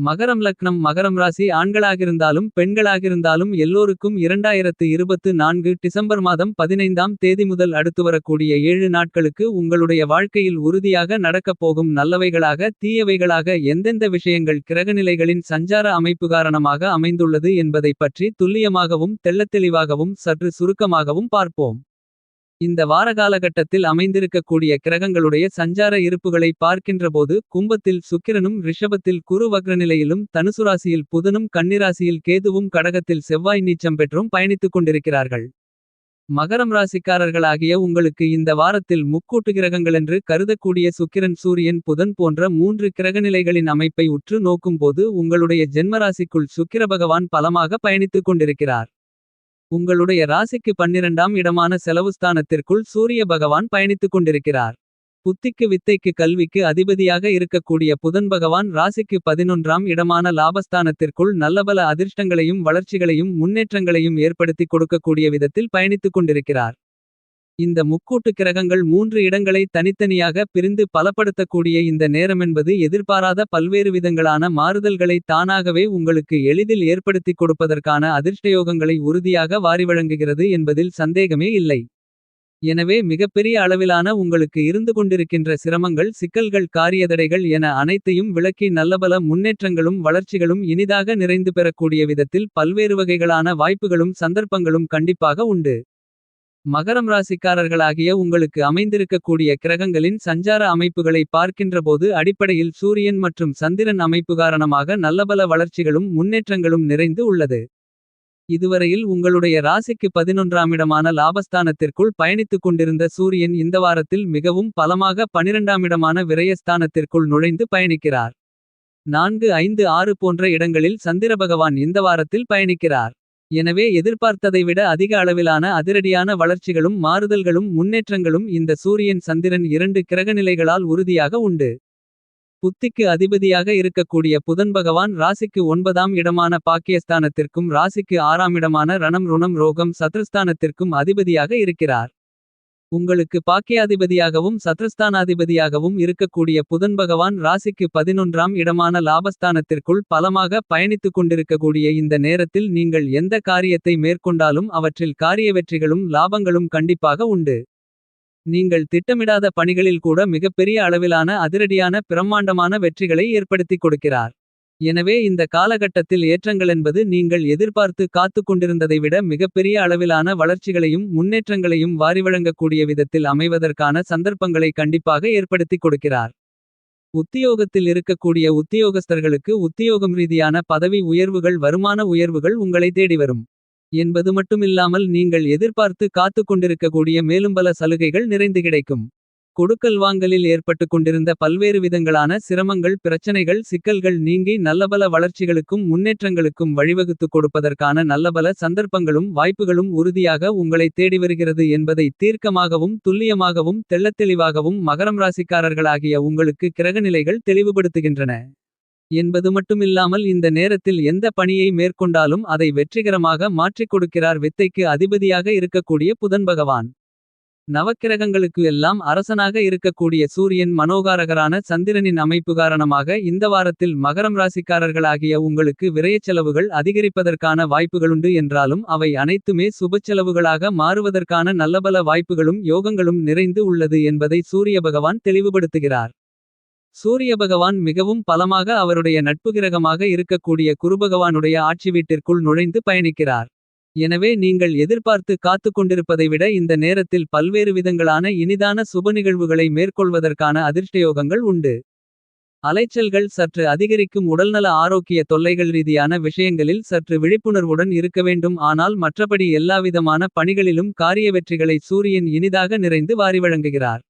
மகரம் லக்னம் மகரம் ராசி ஆண்களாகிருந்தாலும் பெண்களாகிருந்தாலும் எல்லோருக்கும் இரண்டாயிரத்து இருபத்து நான்கு டிசம்பர் மாதம் பதினைந்தாம் தேதி முதல் அடுத்து வரக்கூடிய ஏழு நாட்களுக்கு உங்களுடைய வாழ்க்கையில் உறுதியாக நடக்கப் போகும் நல்லவைகளாக தீயவைகளாக எந்தெந்த விஷயங்கள் கிரகநிலைகளின் சஞ்சார அமைப்பு காரணமாக அமைந்துள்ளது என்பதைப் பற்றி துல்லியமாகவும் தெள்ளத்தெளிவாகவும் சற்று சுருக்கமாகவும் பார்ப்போம். இந்த வார காலகட்டத்தில் அமைந்திருக்கக்கூடிய கிரகங்களுடைய சஞ்சார இருப்புகளை பார்க்கின்றபோது கும்பத்தில் சுக்கிரனும் ரிஷபத்தில் குரு வக்ரநிலையிலும் தனுசுராசியில் புதனும் கன்னிராசியில் கேதுவும் கடகத்தில் செவ்வாய் நீச்சம் பெற்றும் பயணித்துக் கொண்டிருக்கிறார்கள். மகரம் ராசிக்காரர்களாகிய உங்களுக்கு இந்த வாரத்தில் முக்கூட்டு கிரகங்களென்று கருதக்கூடிய சுக்கிரன் சூரியன் புதன் போன்ற மூன்று கிரகநிலைகளின் அமைப்பை உற்று நோக்கும்போது உங்களுடைய ஜென்மராசிக்குள் சுக்கிர பகவான் பலமாக பயணித்துக் கொண்டிருக்கிறார். உங்களுடைய ராசிக்கு பன்னிரண்டாம் இடமான செலவுஸ்தானத்திற்குள் சூரிய பகவான் பயணித்துக் கொண்டிருக்கிறார். புத்திக்கு வித்தைக்கு கல்விக்கு அதிபதியாக இருக்கக்கூடிய புதன் பகவான் ராசிக்கு பதினொன்றாம் இடமான லாபஸ்தானத்திற்குள் நல்லபல அதிர்ஷ்டங்களையும் வளர்ச்சிகளையும் முன்னேற்றங்களையும் ஏற்படுத்திக் கொடுக்கக்கூடிய விதத்தில் பயணித்துக் கொண்டிருக்கிறார். இந்த முக்கூட்டு கிரகங்கள் மூன்று இடங்களை தனித்தனியாக பிரிந்து பலப்படுத்தக்கூடிய இந்த நேரமென்பது எதிர்பாராத பல்வேறு விதங்களான மாறுதல்களை தானாகவே உங்களுக்கு எளிதில் ஏற்படுத்திக் கொடுப்பதற்கான அதிர்ஷ்டயோகங்களை உறுதியாக வாரிவழங்குகிறது என்பதில் சந்தேகமே இல்லை. எனவே மிகப்பெரிய அளவிலான உங்களுக்கு இருந்து கொண்டிருக்கின்ற சிரமங்கள் சிக்கல்கள் காரியதடைகள் என அனைத்தையும் விளக்கி நல்லபல முன்னேற்றங்களும் வளர்ச்சிகளும் இனிதாக நிறைந்து பெறக்கூடிய விதத்தில் பல்வேறு வகைகளான வாய்ப்புகளும் சந்தர்ப்பங்களும் கண்டிப்பாக உண்டு. மகரம் ராசிக்காரர்களாகிய உங்களுக்கு அமைந்திருக்கக்கூடிய கிரகங்களின் சஞ்சார அமைப்புகளை பார்க்கின்றபோது அடிப்படையில் சூரியன் மற்றும் சந்திரன் அமைப்பு காரணமாக நல்லபல வளர்ச்சிகளும் முன்னேற்றங்களும் நிறைந்து உள்ளது. இதுவரையில் உங்களுடைய ராசிக்கு பதினொன்றாமிடமான லாபஸ்தானத்திற்குள் பயணித்துக் கொண்டிருந்த சூரியன் இந்த வாரத்தில் மிகவும் பலமாக பனிரெண்டாமிடமான விரயஸ்தானத்திற்குள் நுழைந்து பயணிக்கிறார். நான்கு ஐந்து ஆறு போன்ற இடங்களில் சந்திர பகவான் இந்த வாரத்தில் பயணிக்கிறார். எனவே எதிர்பார்த்ததை விட அதிக அளவிலான அதிரடியான வளர்ச்சிகளும் மாறுதல்களும் முன்னேற்றங்களும் இந்த சூரியன் சந்திரன் இரண்டு கிரகநிலைகளால் உறுதியாக உண்டு. புத்திக்கு அதிபதியாக இருக்கக்கூடிய புதன் பகவான் ராசிக்கு ஒன்பதாம் இடமான பாக்கியஸ்தானத்திற்கும் ராசிக்கு ஆறாம் இடமான ரணம் ருணம் ரோகம் சத்ருஸ்தானத்திற்கும் அதிபதியாக இருக்கிறார். உங்களுக்கு பாக்கியாதிபதியாகவும் சத்ருஸ்தானாதிபதியாகவும் இருக்கக்கூடிய புதன் பகவான் ராசிக்கு பதினொன்றாம் இடமான லாபஸ்தானத்திற்குள் பலமாக பயணித்துக் கொண்டிருக்கக்கூடிய இந்த நேரத்தில் நீங்கள் எந்த காரியத்தை மேற்கொண்டாலும் அவற்றில் காரிய வெற்றிகளும் லாபங்களும் கண்டிப்பாக உண்டு. நீங்கள் திட்டமிடாத பணிகளில் கூட மிகப்பெரிய அளவிலான அதிரடியான பிரம்மாண்டமான வெற்றிகளை ஏற்படுத்திக் கொடுக்கிறார். எனவே இந்த காலகட்டத்தில் ஏற்றங்களென்பது நீங்கள் எதிர்பார்த்து காத்துக் கொண்டிருந்ததை விட மிகப்பெரிய அளவிலான வளர்ச்சிகளையும் முன்னேற்றங்களையும் வாரிவழங்கக்கூடிய விதத்தில் அமைவதற்கான சந்தர்ப்பங்களை கண்டிப்பாக ஏற்படுத்திக் கொடுக்கிறார். உத்தியோகத்தில் இருக்கக்கூடிய உத்தியோகஸ்தர்களுக்கு உத்தியோகம் ரீதியான பதவி உயர்வுகள் வருமான உயர்வுகள் உங்களை தேடி வரும். என்பது மட்டுமில்லாமல் நீங்கள் எதிர்பார்த்து காத்துக் கொண்டிருக்கக்கூடிய மேலும் பல சலுகைகள் நிறைந்து கிடைக்கும். கொடுக்கல் வாங்கலில் ஏற்பட்டுக் கொண்டிருந்த பல்வேறு விதங்களான சிரமங்கள் பிரச்சனைகள் சிக்கல்கள் நீங்கி நல்லபல வளர்ச்சிகளுக்கும் முன்னேற்றங்களுக்கும் வழிவகுத்துக் கொடுப்பதற்கான நல்லபல சந்தர்ப்பங்களும் வாய்ப்புகளும் உறுதியாக உங்களை தேடி வருகிறது என்பதை தீர்க்கமாகவும் துல்லியமாகவும் தெள்ளத்தெளிவாகவும் மகரம் ராசிக்காரர்களாகிய உங்களுக்கு கிரகநிலைகள் தெளிவுபடுத்துகின்றன. என்பது மட்டுமில்லாமல் இந்த நேரத்தில் எந்த பணியை மேற்கொண்டாலும் அதை வெற்றிகரமாக மாற்றிக் கொடுக்கிறார் வித்தைக்கு அதிபதியாக இருக்கக்கூடிய புதன் பகவான். நவக்கிரகங்களுக்கு எல்லாம் அரசனாக இருக்கக்கூடிய சூரியன் மனோகாரகரான சந்திரனின் அமைப்பு காரணமாக இந்த வாரத்தில் மகரம் ராசிக்காரர்களாகிய உங்களுக்கு விரயச்செலவுகள் அதிகரிப்பதற்கான வாய்ப்புகளுண்டு என்றாலும் அவை அனைத்துமே சுபச்செலவுகளாக மாறுவதற்கான நல்லபல வாய்ப்புகளும் யோகங்களும் நிறைந்து உள்ளது என்பதை சூரிய பகவான் தெளிவுபடுத்துகிறார். சூரிய பகவான் மிகவும் பலமாக அவருடைய நட்புகிரகமாக இருக்கக்கூடிய குருபகவானுடைய ஆட்சி வீட்டிற்குள் நுழைந்து பயணிக்கிறார். எனவே நீங்கள் எதிர்பார்த்து காத்துக் கொண்டிருப்பதை விட இந்த நேரத்தில் பல்வேறு விதங்களான இனிதான சுப நிகழ்வுகளை மேற்கொள்வதற்கான அதிர்ஷ்டயோகங்கள் உண்டு. அலைச்சல்கள் சற்று அதிகரிக்கும் உடல்நல ஆரோக்கிய தொல்லைகள் ரீதியான விஷயங்களில் சற்று விழிப்புணர்வுடன் இருக்க வேண்டும் ஆனால் மற்றபடி எல்லாவிதமான பணிகளிலும் காரிய வெற்றிகளை சூரியன் இனிதாக நிறைந்து வாரிவழங்குகிறார்.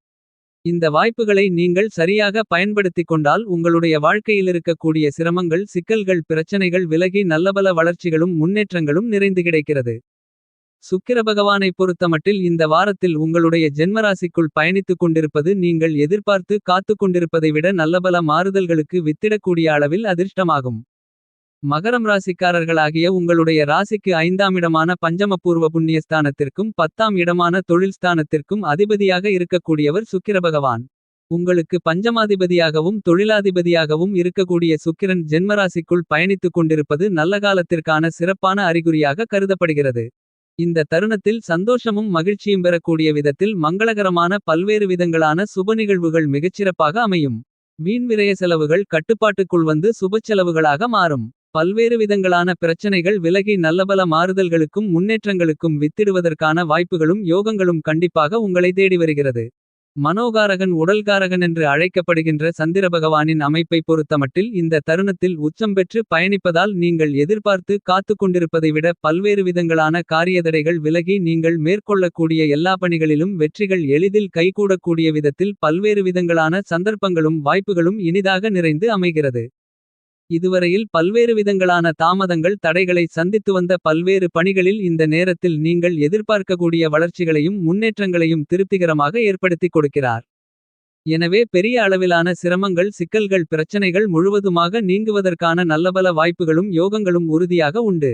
இந்த வாய்ப்புகளை நீங்கள் சரியாக பயன்படுத்திக் கொண்டால் உங்களுடைய வாழ்க்கையிலிருக்கக்கூடிய சிரமங்கள் சிக்கல்கள் பிரச்சனைகள் விலகி நல்லபல வளர்ச்சிகளும் முன்னேற்றங்களும் நிறைந்து கிடைக்கிறது. சுக்கிர பகவானை பொறுத்தமட்டில் இந்த வாரத்தில் உங்களுடைய ஜென்மராசிக்குள் பயணித்துக் கொண்டிருப்பது நீங்கள் எதிர்பார்த்து காத்துக் கொண்டிருப்பதை விட நல்லபல மாறுதல்களுக்கு வித்திடக்கூடிய அளவில் அதிர்ஷ்டமாகும். மகரம் ராசிக்காரர்களாகிய உங்களுடைய ராசிக்கு ஐந்தாம் இடமான பஞ்சமபூர்வ புண்ணியஸ்தானத்திற்கும் பத்தாம் இடமான தொழில் ஸ்தானத்திற்கும் அதிபதியாக இருக்கக்கூடியவர் சுக்கிர பகவான். உங்களுக்கு பஞ்சமாதிபதியாகவும் தொழிலாதிபதியாகவும் இருக்கக்கூடிய சுக்கிரன் ஜென்மராசிக்குள் பயணித்துக் கொண்டிருப்பது நல்ல காலத்திற்கான சிறப்பான அறிகுறியாக கருதப்படுகிறது. இந்த தருணத்தில் சந்தோஷமும் மகிழ்ச்சியும் பெறக்கூடிய விதத்தில் மங்களகரமான பல்வேறு விதங்களான சுப நிகழ்வுகள் மிகச்சிறப்பாக அமையும். வீண் விரய செலவுகள் கட்டுப்பாட்டுக்குள் வந்து சுபச்செலவுகளாக மாறும். பல்வேறு விதங்களான பிரச்சனைகள் விலகி நல்லபல மாறுதல்களுக்கும் முன்னேற்றங்களுக்கும் வித்திடுவதற்கான வாய்ப்புகளும் யோகங்களும் கண்டிப்பாக உங்களை தேடி வருகிறது. மனோகாரகன் உடல்காரகன் என்று அழைக்கப்படுகின்ற சந்திர பகவானின் அமைப்பை பொறுத்தமட்டில் இந்த தருணத்தில் உச்சம் பெற்று பயணிப்பதால் நீங்கள் எதிர்பார்த்து காத்துக் கொண்டிருப்பதை விட பல்வேறு விதங்களான காரியதடைகள் விலகி நீங்கள் மேற்கொள்ளக்கூடிய எல்லா பணிகளிலும் வெற்றிகள் எளிதில் கைகூடக்கூடிய விதத்தில் பல்வேறு விதங்களான சந்தர்ப்பங்களும் வாய்ப்புகளும் இனிதாக நிறைந்து அமைகிறது. இதுவரையில் பல்வேறு விதங்களான தாமதங்கள் தடைகளை சந்தித்து வந்த பல்வேறு பணிகளில் இந்த நேரத்தில் நீங்கள் எதிர்பார்க்கக்கூடிய வளர்ச்சிகளையும் முன்னேற்றங்களையும் திருப்திகரமாக ஏற்படுத்திக் கொடுக்கிறார். எனவே பெரிய அளவிலான சிரமங்கள் சிக்கல்கள் பிரச்சனைகள் முழுவதுமாக நீங்குவதற்கான நல்லபல வாய்ப்புகளும் யோகங்களும் உறுதியாக உண்டு.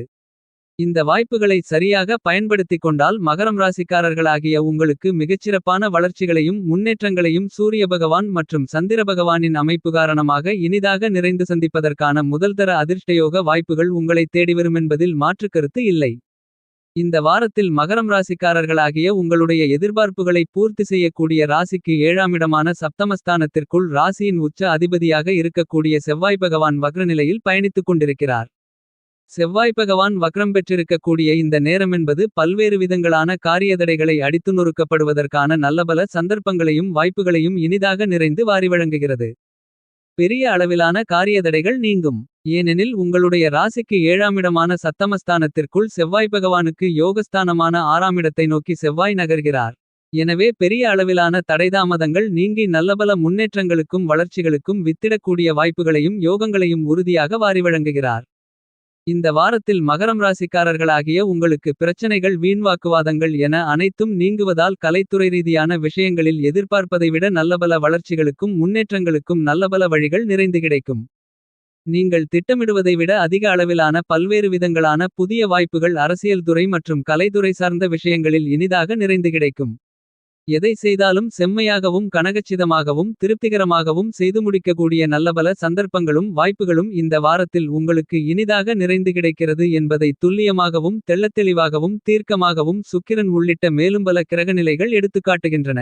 இந்த வாய்ப்புகளை சரியாக பயன்படுத்திக் கொண்டால் மகரம் ராசிக்காரர்களாகிய உங்களுக்கு மிகச்சிறப்பான வளர்ச்சிகளையும் முன்னேற்றங்களையும் சூரிய பகவான் மற்றும் சந்திர பகவானின் அமைப்பு காரணமாக இனிதாக நிறைந்து சந்திப்பதற்கான முதல்தர அதிர்ஷ்டயோக வாய்ப்புகள் உங்களை தேடிவருமென்பதில் மாற்று கருத்து இல்லை. இந்த வாரத்தில் மகரம் ராசிக்காரர்களாகிய உங்களுடைய எதிர்பார்ப்புகளை பூர்த்தி செய்யக்கூடிய ராசிக்கு ஏழாமிடமான சப்தமஸ்தானத்திற்குள் ராசியின் உச்ச அதிபதியாக இருக்கக்கூடிய செவ்வாய் பகவான் வக்ரநிலையில் பயணித்துக் கொண்டிருக்கிறார். செவ்வாய் பகவான் வக்ரம் பெற்றிருக்கக்கூடிய இந்த நேரமென்பது பல்வேறு விதங்களான காரியதடைகளை அடித்து நொறுக்கப்படுவதற்கான நல்லபல சந்தர்ப்பங்களையும் வாய்ப்புகளையும் இனிதாக நிறைந்து வாரி வழங்குகிறது. பெரிய அளவிலான காரியதடைகள் நீங்கும். ஏனெனில் உங்களுடைய ராசிக்கு ஏழாமிடமான சத்தமஸ்தானத்திற்குள் செவ்வாய் பகவானுக்கு யோகஸ்தானமான ஆறாமிடத்தை நோக்கி செவ்வாய் நகர்கிறார். எனவே பெரிய அளவிலான தடைதாமதங்கள் நீங்கி நல்லபல முன்னேற்றங்களுக்கும் வளர்ச்சிகளுக்கும் வித்திடக்கூடிய வாய்ப்புகளையும் யோகங்களையும் உறுதியாக வாரி வழங்குகிறார். இந்த வாரத்தில் மகரம் ராசிக்காரர்களாகிய உங்களுக்கு பிரச்சனைகள் வீண்வாக்குவாதங்கள் என அனைத்தும் நீங்குவதால் கலைத்துறை ரீதியான விஷயங்களில் எதிர்பார்ப்பதை விட நல்லபல வளர்ச்சிகளுக்கும் முன்னேற்றங்களுக்கும் நல்லபல வழிகள் நிறைந்து கிடைக்கும். நீங்கள் திட்டமிடுவதை விட அதிக அளவிலான பல்வேறு விதங்களான புதிய வாய்ப்புகள் அரசியல் துறை மற்றும் கலைத்துறை சார்ந்த விஷயங்களில் இனிதாக நிறைந்து கிடைக்கும். எதை செய்தாலும் செம்மையாகவும் கனகச்சிதமாகவும் திருப்திகரமாகவும் செய்து முடிக்கக்கூடிய நல்லபல சந்தர்ப்பங்களும் வாய்ப்புகளும் இந்த வாரத்தில் உங்களுக்கு இனிதாக நிறைந்து கிடைக்கிறது என்பதை துல்லியமாகவும் தெள்ளத்தெளிவாகவும் தீர்க்கமாகவும் சுக்கிரன் உள்ளிட்ட மேலும் பல கிரகநிலைகள் எடுத்துக்காட்டுகின்றன.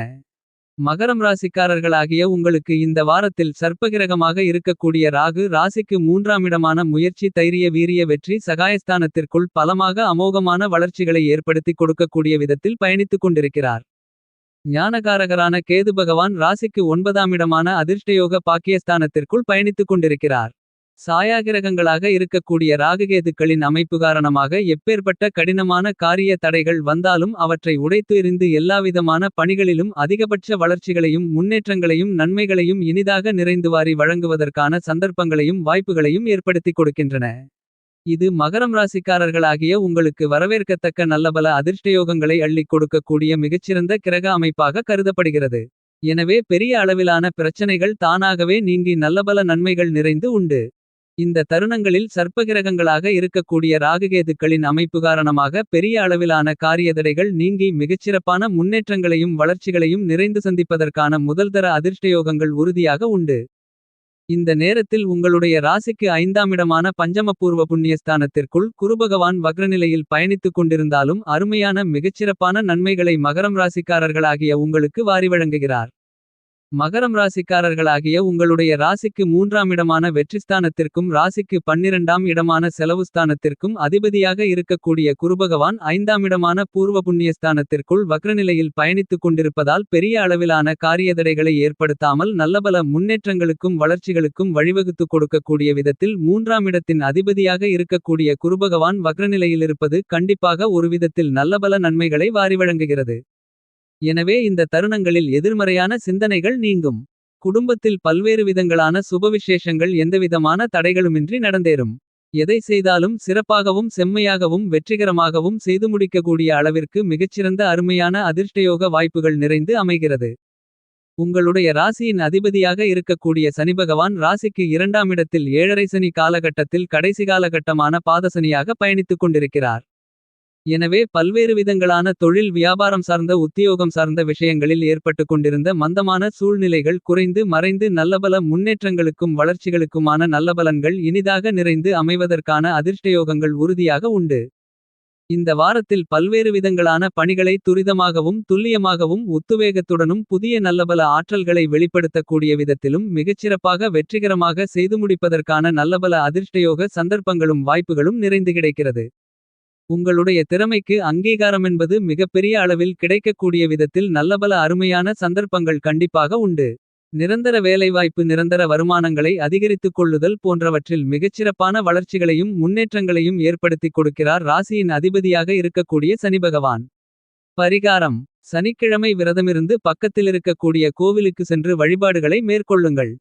மகரம் ராசிக்காரர்களாகிய உங்களுக்கு இந்த வாரத்தில் சர்ப்பகிரகமாக இருக்கக்கூடிய ராகு ராசிக்கு மூன்றாம் இடமான முயற்சி தைரிய வீரிய வெற்றி சகாயஸ்தானத்திற்குள் பலமாக அமோகமான வளர்ச்சிகளை ஏற்படுத்திக் கொடுக்கக்கூடிய விதத்தில் பயணித்துக் கொண்டிருக்கிறார். ஞானகாரகரான கேது பகவான் ராசிக்கு ஒன்பதாமிடமான அதிர்ஷ்டயோக பாக்கியஸ்தானத்திற்குள் பயணித்துக் கொண்டிருக்கிறார். சாயாகிரகங்களாக இருக்கக்கூடிய ராககேதுக்களின் அமைப்பு காரணமாக எப்பேற்பட்ட கடினமான காரிய தடைகள் வந்தாலும் அவற்றை உடைத்து எறிந்து எல்லாவிதமான பணிகளிலும் அதிகபட்ச வளர்ச்சிகளையும் முன்னேற்றங்களையும் நன்மைகளையும் இனிதாக நிறைந்துவாரி வழங்குவதற்கான சந்தர்ப்பங்களையும் வாய்ப்புகளையும் ஏற்படுத்திக் கொடுக்கின்றன. இது மகரம் ராசிக்காரர்களாகிய உங்களுக்கு வரவேற்கத்தக்க நல்லபல அதிர்ஷ்டயோகங்களை அள்ளிக் கொடுக்கக்கூடிய மிகச்சிறந்த கிரக அமைப்பாக கருதப்படுகிறது. எனவே பெரிய அளவிலான பிரச்சனைகள் தானாகவே நீங்கி நல்லபல நன்மைகள் நிறைந்து உண்டு. இந்த தருணங்களில் சர்ப்பகிரகங்களாக இருக்கக்கூடிய ராகுகேதுக்களின் அமைப்பு காரணமாக பெரிய அளவிலான காரியதடைகள் நீங்கி மிகச்சிறப்பான முன்னேற்றங்களையும் வளர்ச்சிகளையும் நிறைந்து சந்திப்பதற்கான முதல்தர அதிர்ஷ்டயோகங்கள் உறுதியாக உண்டு. இந்த நேரத்தில் உங்களுடைய ராசிக்கு ஐந்தாமிடமான பஞ்சமபூர்வ புண்ணியஸ்தானத்திற்குள் குருபகவான் வக்ரநிலையில் பயணித்துக் கொண்டிருந்தாலும் அருமையான மிகச்சிறப்பான நன்மைகளை மகரம் ராசிக்காரர்களாகிய உங்களுக்கு வாரி வழங்குகிறார். மகரம் ராசிக்காரர்களாகிய உங்களுடைய ராசிக்கு மூன்றாம் இடமான வெற்றிஸ்தானத்திற்கும் ராசிக்கு பன்னிரண்டாம் இடமான செலவுஸ்தானத்திற்கும் அதிபதியாக இருக்கக்கூடிய குருபகவான் ஐந்தாம் இடமான பூர்வ புண்ணியஸ்தானத்திற்குள் வக்ரநிலையில் பயணித்துக் கொண்டிருப்பதால் பெரிய அளவிலான காரியதடைகளை ஏற்படுத்தாமல் நல்லபல முன்னேற்றங்களுக்கும் வளர்ச்சிகளுக்கும் வழிவகுத்துக் கொடுக்கக்கூடிய விதத்தில் மூன்றாம் இடத்தின் அதிபதியாக இருக்கக்கூடிய குருபகவான் வக்ரநிலையிலிருப்பது கண்டிப்பாக ஒரு விதத்தில் நல்லபல நன்மைகளை வாரி வழங்குகிறது. எனவே இந்த தருணங்களில் எதிர்மறையான சிந்தனைகள் நீங்கும். குடும்பத்தில் பல்வேறு விதங்களான சுபவிசேஷங்கள் எந்தவிதமான தடைகளுமின்றி நடந்தேறும். எதை செய்தாலும் சிறப்பாகவும் செம்மையாகவும் வெற்றிகரமாகவும் செய்து முடிக்கக்கூடிய அளவிற்கு மிகச்சிறந்த அருமையான அதிர்ஷ்டயோக வாய்ப்புகள் நிறைந்து அமைகிறது. உங்களுடைய ராசியின் அதிபதியாக இருக்கக்கூடிய சனிபகவான் ராசிக்கு இரண்டாமிடத்தில் ஏழரை சனி காலகட்டத்தில் கடைசி காலகட்டமான பாதசனியாக பயணித்துக் கொண்டிருக்கிறார். எனவே பல்வேறு விதங்களான தொழில் வியாபாரம் சார்ந்த உத்தியோகம் சார்ந்த விஷயங்களில் ஏற்பட்டுக் கொண்டிருந்த மந்தமான சூழ்நிலைகள் குறைந்து மறைந்து நல்லபல முன்னேற்றங்களுக்கும் வளர்ச்சிகளுக்குமான நல்லபலன்கள் இனிதாக நிறைந்து அமைவதற்கான அதிர்ஷ்டயோகங்கள் உறுதியாக உண்டு. இந்த வாரத்தில் பல்வேறு விதங்களான பணிகளை துரிதமாகவும் துல்லியமாகவும் உத்துவேகத்துடனும் புதிய நல்லபல ஆற்றல்களை வெளிப்படுத்தக்கூடிய விதத்திலும் மிகச்சிறப்பாக வெற்றிகரமாக செய்து முடிப்பதற்கான நல்லபல அதிர்ஷ்டயோக சந்தர்ப்பங்களும் வாய்ப்புகளும் நிறைந்து கிடைக்கிறது. உங்களுடைய திறமைக்கு அங்கீகாரமென்பது மிகப்பெரிய அளவில் கிடைக்கக்கூடிய விதத்தில் நல்லபல அருமையான சந்தர்ப்பங்கள் கண்டிப்பாக உண்டு. நிரந்தர வேலைவாய்ப்பு நிரந்தர வருமானங்களை அதிகரித்துக் கொள்ளுதல் போன்றவற்றில் மிகச்சிறப்பான வளர்ச்சிகளையும் முன்னேற்றங்களையும் ஏற்படுத்திக் கொடுக்கிறார் ராசியின் அதிபதியாக இருக்கக்கூடிய சனிபகவான். பரிகாரம் சனிக்கிழமை விரதமிருந்து பக்கத்திலிருக்கக்கூடிய கோவிலுக்கு சென்று வழிபாடுகளை மேற்கொள்ளுங்கள்.